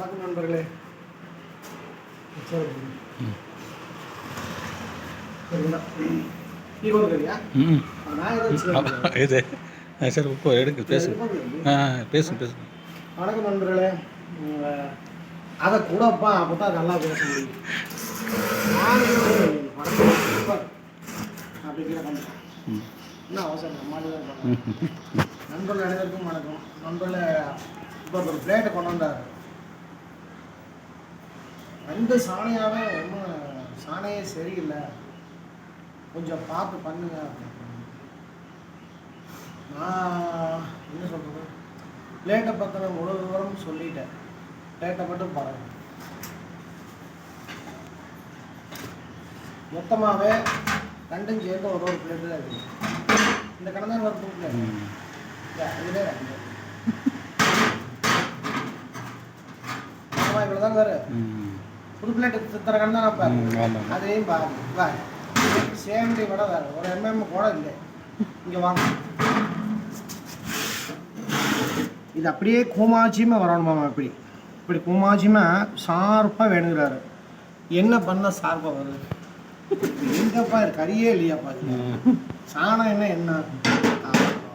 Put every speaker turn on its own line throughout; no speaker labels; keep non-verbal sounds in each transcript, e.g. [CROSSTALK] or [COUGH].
வணக்கம் நண்பர்களே.
இது. சரி இப்போ எடுங்க பேசுங்க. ஆ பேசுங்க பேசுங்க.
வணக்கம் நண்பர்களே. அதை கூடப்பா அப்போ தான் நல்லா பேச முடியும். நான் வந்து வணக்கம். சூப்பர் அப்படி கீழே வந்துட்டேன்
ம்.
என்ன அவசரம்? நம்மளால. நண்பர்கள் அனைவருக்கும் வணக்கம். நண்பர்களே இப்போ ஒரு பிளேட்டை கொண்டு வந்தார். ரெண்டு சாணையாவே ஒன்றும் சாணையே சரியில்லை. கொஞ்சம் பார்த்து பண்ணுங்க. நான் என்ன சொல்றது? பிளேட்டை பற்றின முழு விவரம் சொல்லிட்டேன். பிளேட்டை மட்டும் பாருங்க. மொத்தமாகவே ரெண்டும் சேர்ந்து ஒரு ஒரு பிளேட்டு தான் இருக்குது இந்த கடன் தான் ஒரு பிளேட் இதுலேயே ரெண்டு. மொத்தமாக இவ்வளோ தான் வேறு புது பிளேட் சித்திர கடன் தான்
ஆமாம்.
அதையும் பாருங்க பாருங்க சேம்டி கூட வேறு. ஒரு எம்எம் கூட இல்லை. இங்கே வாங்க. இது அப்படியே கூமாச்சியுமே வரணுமாமா இப்படி. இப்படி கூமாச்சியுமே ஷார்ப்பாக வேணுங்கிறாரு. என்ன பண்ண ஷார்ப்பாக வருது? எங்கப்பா கறியே இல்லையாப்பா சாணம் என்ன என்ன?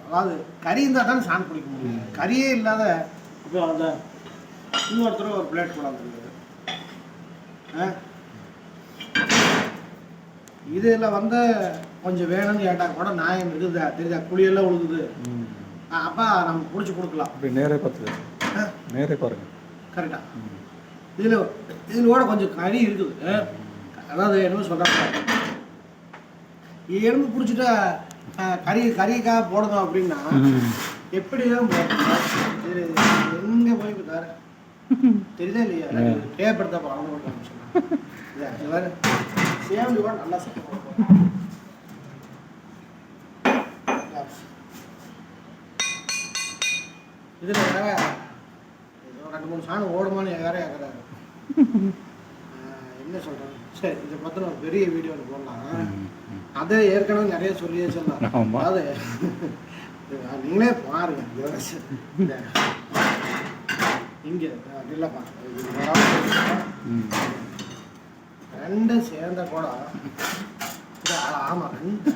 அதாவது கறி இருந்தால் தானே சாணம் குடிக்க முடியும். கறியே இல்லாத இப்போ அந்த இன்னொருத்தர் ஒரு பிளேட் கூட வந்துருக்குது இதில் வந்து கொஞ்சம் வேணும்னு கேட்டால் கூட நியாயம் இருக்குதா? தெரியுதா? குழியெல்லாம் உழுகுது. அப்பா நம்ம பிடிச்சி கொடுக்கலாம்.
அப்படி நேரே பார்த்து நேரே பாருங்க.
கரெக்டாக இதில் இதில் கூட கொஞ்சம் கறி இருக்குது. அதாவது என்னமோ சொல்கிறாங்க எலும்பு பிடிச்சிட்டா கறி கறிக்காக போடணும் அப்படின்னா எப்படி தான் போடணும். எங்கே போய் பாரு தெரியுதா இல்லையா? பேப்பர் தான் கொடுக்க சொன்னாங்க சேவலி கூட நல்லா சாப்பிடுவோம் இதில் வேற ரெண்டு மூணு சாணம் ஓடுமான்னு வேற கேட்குறாரு என்ன சொல்கிறேன் சரி இதை பற்றின ஒரு பெரிய வீடியோ போடலாம். அதை ஏற்கனவே நிறைய சொல்லியே சொல்லலாம். அது நீங்களே பாருங்க. இங்கே இல்லைப்பா இது வராம
ம்
ரெண்டு சேர்ந்த கூட ஆமா ரெண்டு.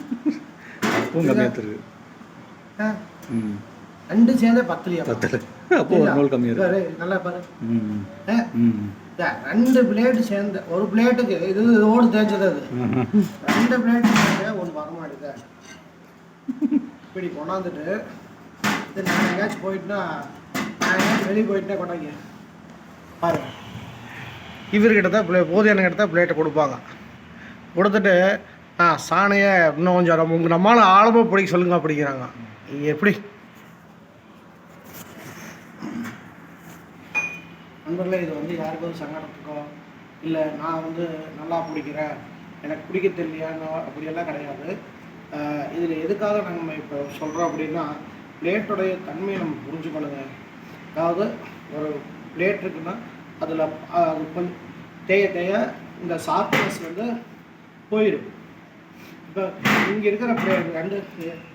ரெண்டு சேர்ந்தே பத்துலையா
பத்தல. அப்போ ஒரு நூல் கம்மியாக
நல்லா பாரு. ரெண்டு பிளேட் சேர்ந்த ஒரு பிளேட்டுக்கு இது இதோடு தேய்ச்சது அது. ரெண்டு பிளேட் சேர்ந்து ஒன்று வரமாட்டேங்க இப்படி கொண்டாந்துட்டு நான் எங்கேயாச்சும் போயிட்டுனா வெளியே போயிட்டுனா கொண்டாங்க. பாருங்க இவர்கிட்ட தான் பிளே போதியான கிட்ட தான் பிளேட்டை கொடுப்பாங்க. கொடுத்துட்டு ஆ சாணையை இன்னும் கொஞ்சம் உங்கள் நம்மளால ஆழமாக பிடிக்க சொல்லுங்க அப்படிங்கிறாங்க. எப்படி? நண்பர்களே இது வந்து யாருக்கும் சங்கடத்துக்கோ இல்லை நான் வந்து நல்லா பிடிக்கிறேன் எனக்கு பிடிக்க தெரியலையானோ அப்படியெல்லாம் கிடையாது. இதில் எதுக்காக நம்ம இப்போ சொல்கிறோம் அப்படின்னா பிளேட்டோடைய தன்மையை நம்ம புரிஞ்சுக்கணுங்க அதாவது ஒரு பிளேட் இருக்குன்னா அதில் அது கொஞ்சம் தேய தேய இந்த சாஃப்ட்னஸ் வந்து போயிடும். இப்போ இங்கே இருக்கிற பிளேட் ரெண்டு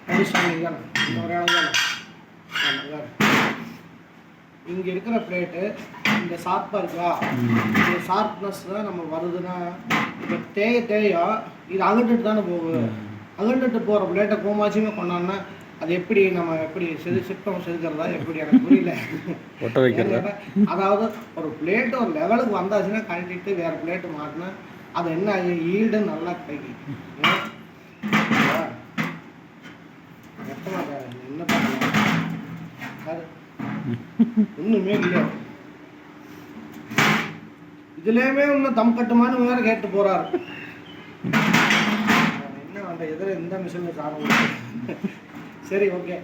ரெண்டு ஸ்டாண்டிங் தானே? இந்த ஒரு இடம் தானே இங்கே இருக்கிற பிளேட்டு இந்த ஷார்ப்பாக இருக்கா? இந்த ஷார்ப்னஸ் தான் நம்ம வருதுன்னா இப்போ தேய தேய இது அகண்டுட்டு தானே போகுது. அகண்டுட்டு போகிற பிளேட்டை கோமாச்சியுமே கொண்டாடினா அது எப்படி நம்ம எப்படி செது சிற்பம் செதுக்கிறதா எப்படி எனக்கு புரியல. [LAUGHS]
ஒட்ட வைக்கிறதா?
அதாவது ஒரு பிளேட்டு ஒரு லெவலுக்கு வந்தாச்சுன்னா கழட்டிட்டு வேறு பிளேட்டு மாட்டினா அது என்ன ஈல்டு நல்லா கிடைக்கும். என்ன பண்ணலாம் பாரு. ஒண்ணுமே இல்லை இதுலயுமே இன்னும் தம் கட்டுமான்னு வேற கேட்டு போறாரு. [LAUGHS] என்ன அந்த எதிர இந்த மிஷின்ல சாப்பிட சரி ஓகே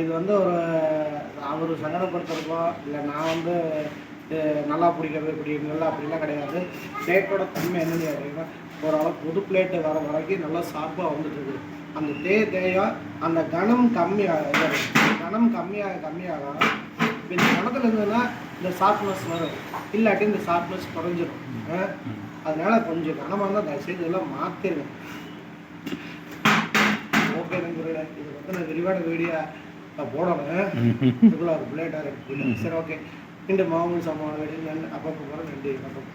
இது வந்து ஒரு அவர் சங்கடப்படுத்துறப்போ இல்லை நான் வந்து நல்லா பிடிக்கிறது இப்படி நல்லா அப்படிலாம் கிடையாது. பிளேட்டோட தன்மை என்னன்னு கேட்டீங்கன்னா ஓரளவு புது பிளேட்டு வர வரைக்கும் நல்லா ஷார்ப்பாக வந்துட்டு இருக்குது அந்த தே தேயா அந்த கனம் கம்மியாக கனம் கம்மியாக கம்மியாக இப்ப இந்த கணத்தில் இருந்ததுன்னா இந்த ஷார்ப்னஸ் வரும். இல்லாட்டி இந்த ஷார்ப்னஸ் குறைஞ்சிடும் அதனால் கொஞ்சம் கனமாக இருந்தால் தயவுசெய்து இதெல்லாம் மாற்றிடுங்க ஓகே நண்பர்களே இது வந்து நான் விரிவான வீடியோ போடணும். இவ்வளோ ஒரு பிளேட்டாக இருக்கு. சரி ஓகே மீண்டும் மாமூல் சமமான வேலையில் அப்பப்போ போகிற நன்றி வணக்கம்.